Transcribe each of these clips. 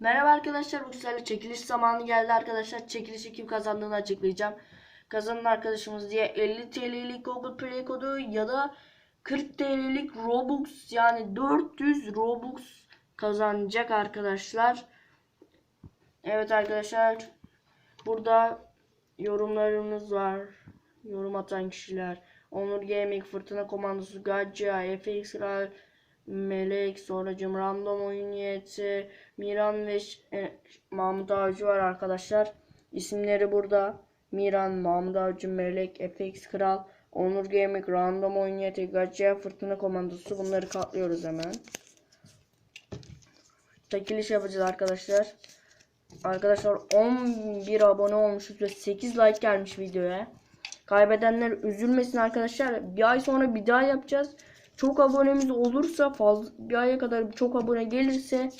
Merhaba arkadaşlar bu güzel çekiliş zamanı geldi arkadaşlar. Çekilişi kim kazandığını açıklayacağım. Kazanan arkadaşımız diye 50 TL'lik Google Play kodu ya da 40 TL'lik Robux yani 400 Robux kazanacak arkadaşlar. Evet arkadaşlar burada yorumlarımız var. Yorum atan kişiler. Onur Gaming, Fırtına Komandosu, Gaccia, FX Kral, Melek, sonracım Random Oyun Niyeti, Miran ve e, Mahmut Avcı var arkadaşlar. İsimleri burada. Miran, Mahmut Avcı, Melek, FX Kral, Onur Gaming, Random Oyun Niyeti, Gaccia, Fırtına Komandosu. Bunları katlıyoruz hemen. Çekiliş yapacağız arkadaşlar. Arkadaşlar 11 abone olmuşuz ve 8 like gelmiş videoya. Kaybedenler üzülmesin arkadaşlar. Bir ay sonra bir daha yapacağız. Çok abonemiz olursa fazla bir aya kadar çok abone gelirse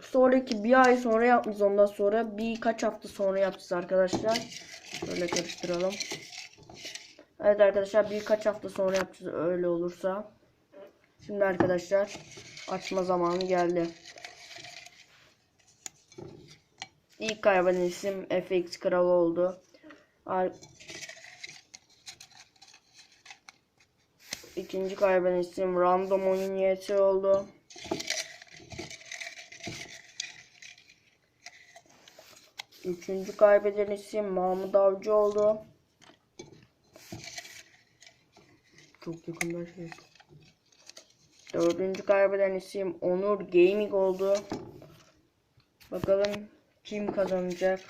sonraki bir ay sonra yapmayacağız. Ondan sonra birkaç hafta sonra yapacağız arkadaşlar. Şöyle karıştıralım. Evet arkadaşlar birkaç hafta sonra yapacağız öyle olursa. Şimdi arkadaşlar açma zamanı geldi. İlk kaybeden isim FX Kral oldu. İkinci kaybeden isim Random Oyun Niyeti oldu. Üçüncü kaybeden isim Mahmut Avcı oldu. Çok yakında şey. Dördüncü kaybeden isim Onur Gaming oldu. Bakalım kim kazanacak?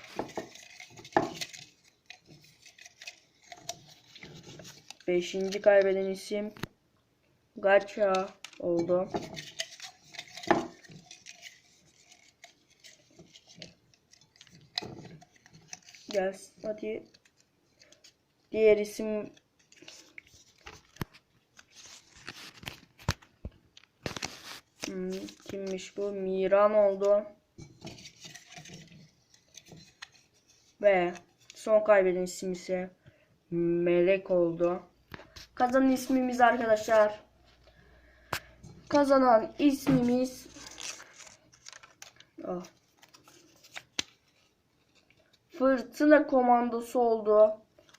Beşinci kaybeden isim Gacha oldu. Gel hadi. Diğer isim Hmm, kimmiş bu? Miran oldu. Ve son kaybeden isim ise Melek oldu. Kazanan ismimiz arkadaşlar. Kazanan ismimiz Ah. Fırtına komandosu oldu.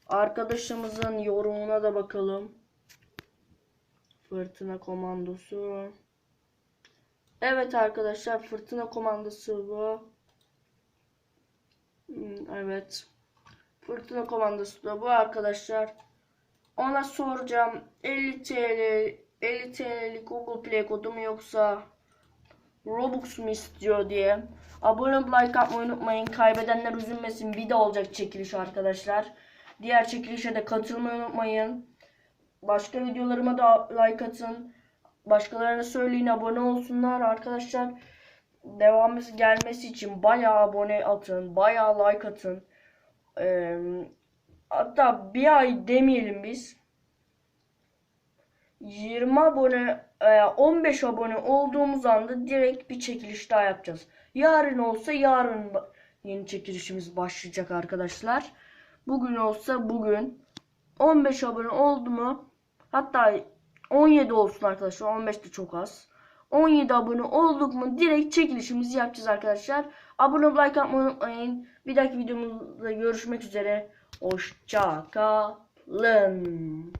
Arkadaşımızın yorumuna da bakalım. Fırtına komandosu. Evet arkadaşlar fırtına komandosu bu. Hmm, Evet. Fırtına komandosu da bu arkadaşlar. Ona soracağım 50 TL 50 TL'lik Google Play kodu mu yoksa Robux mu istiyor diye. Abone olup like atmayı unutmayın. Kaybedenler üzülmesin. Video olacak çekiliş arkadaşlar. Diğer çekilişe de katılmayı unutmayın. Başka videolarıma da like atın. Başkalarına söyleyin abone olsunlar arkadaşlar. Devamı gelmesi için bayağı abone atın. Bayağı like atın. Ee, hatta bir ay demeyelim biz. 20 abone e, 15 abone olduğumuz anda direkt bir çekiliş daha yapacağız. Yarın olsa yarın yeni çekilişimiz başlayacak arkadaşlar. Bugün olsa bugün 15 abone oldu mu? Hatta 17 olsun arkadaşlar. 15 de çok az. 17 abone olduk mu direkt çekilişimizi yapacağız arkadaşlar. Abone like atmayı unutmayın. Bir dahaki videomuzda görüşmek üzere. Hoşça kalın.